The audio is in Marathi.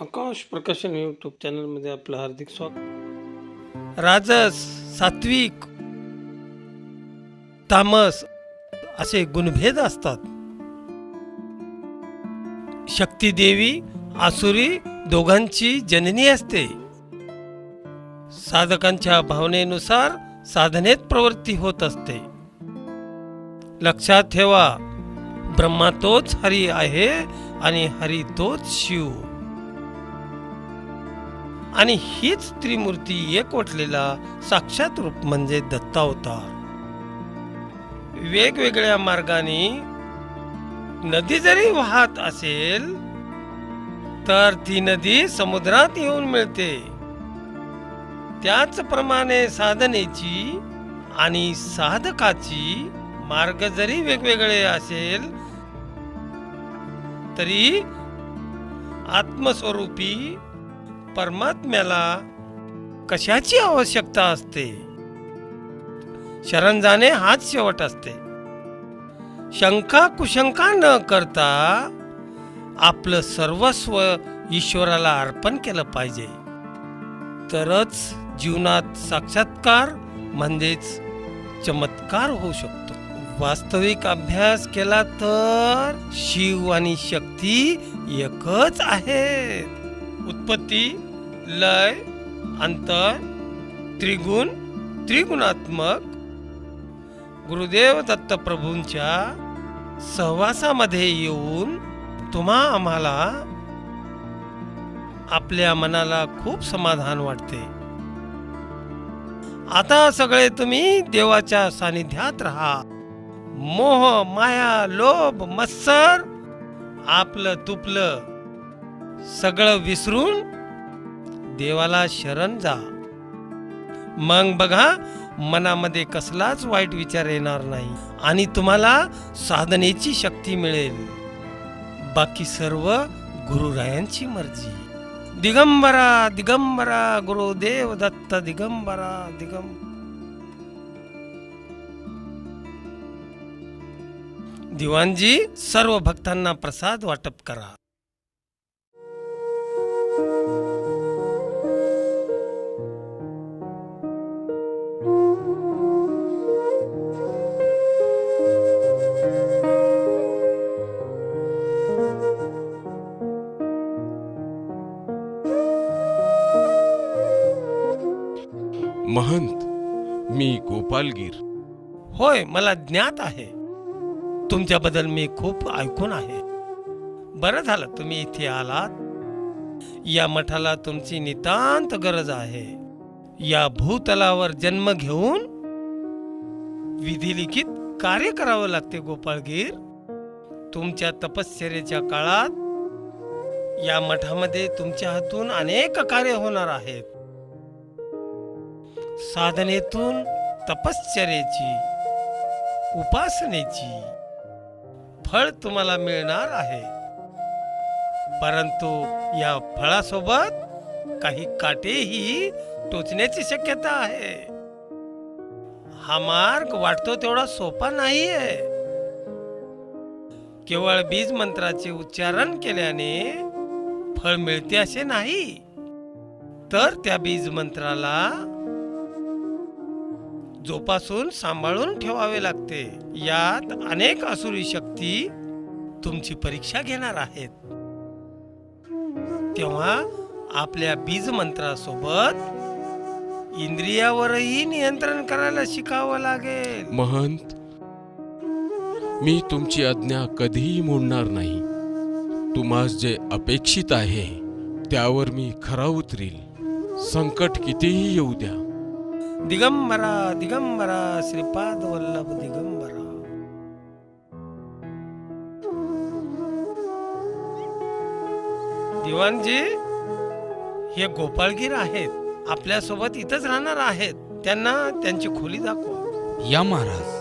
आकाश प्रकाशन यूट्यूब चॅनलमध्ये आपलं हार्दिक स्वागत. राजस सात्विक तामस असे गुणभेद असतात. शक्ती देवी आसुरी दोघांची जननी असते. साधकांच्या भावनेनुसार साधनेत प्रवृत्ती होत असते. लक्षात ठेवा ब्रह्मा तोच हरी आहे आणि हरी तोच शिव. आणि हीच त्रिमूर्ती एकवटलेला साक्षात रूप म्हणजे दत्तावतार. वेगवेगळ्या मार्गाने नदी जरी वाहत असेल तर ती नदी समुद्रात येऊन मिळते. त्याचप्रमाणे साधनेची आणि साधकाची मार्ग जरी वेगवेगळे असेल तरी आत्मस्वरूपी परमात्म्याला कशाची आवश्यकता असते? शरण जाणे हाच शेवट असते. शंका कुशंका न करता आपलं सर्वस्व ईश्वराला अर्पण केलं पाहिजे. तरच जीवनात साक्षात्कार म्हणजेच चमत्कार होऊ शकतो. वास्तविक अभ्यास केला तर शिव आणि शक्ती एकच आहे उत्पत्ती लय अंतर त्रिगुण त्रिगुणात्मक. गुरुदेव दत्तप्रभूंच्या सहवासामध्ये येऊन तुम्हा आम्हाला आपल्या मनाला खूप समाधान वाटते. आता सगळे तुम्ही देवाच्या सानिध्यात राहा. मोह माया लोभ मत्सर आपलं तुपलं सगळं विसरून देवाला शरण जा. मग बघा मनामध्ये कसलाच वाईट विचार येणार नाही आणि तुम्हाला साधनेची शक्ती मिळेल. बाकी सर्व गुरुरायांची मर्जी. दिगंबरा दिगंबरा गुरुदेव दत्त दिगंबरा दिगं दिवाणजी सर्व भक्तांना प्रसाद वाटप करा. महंत मी गोपालगीर. होय मला ज्ञात आहे. तुमच्याबद्दल मी खूप ऐकून आहे. बरं झालं तुम्ही इथे आलात. या मठाला तुमची नितांत गरज आहे. या भूतलावर जन्म घेऊन विधिलिखित कार्य करावं लागते गोपाळगीर तुमच्या तपश्चर्याच्या काळात या मठामध्ये तुमच्या हातून अनेक कार्य होणार आहेत. साधनेतून तपश्चर्याची उपासनेची फळ तुम्हाला मिळणार आहे. परंतु या फळासोबत काही काटेही टोचण्याची शक्यता आहे. हा मार्ग वाटतो तेवढा सोपा नाहीये. केवळ बीज मंत्राचे उच्चारण केल्याने फळ मिळते असे नाही. तर त्या बीज मंत्राला जोपासून सांभाळून ठेवावे लागते. यात अनेक असुरी शक्ती तुमची परीक्षा घेणार आहेत. तेव्हा आपल्या बीज मंत्रासोबत इंद्रियावरही नियंत्रण करायला शिकावं लागेल. महंत मी तुमची आज्ञा कधीही मोडणार नाही. तुम्हास जे अपेक्षित आहे त्यावर मी खरा उतरील. संकट कितीही येऊ द्या. दिगंबरा दिगंबरा श्रीपाद वल्लभ दिगंबरा। दिवाणजी हे गोपाळगीर आहेत. आपल्यासोबत इथंच राहणार आहेत. त्यांना त्यांची खोली दाखवा. या महाराज.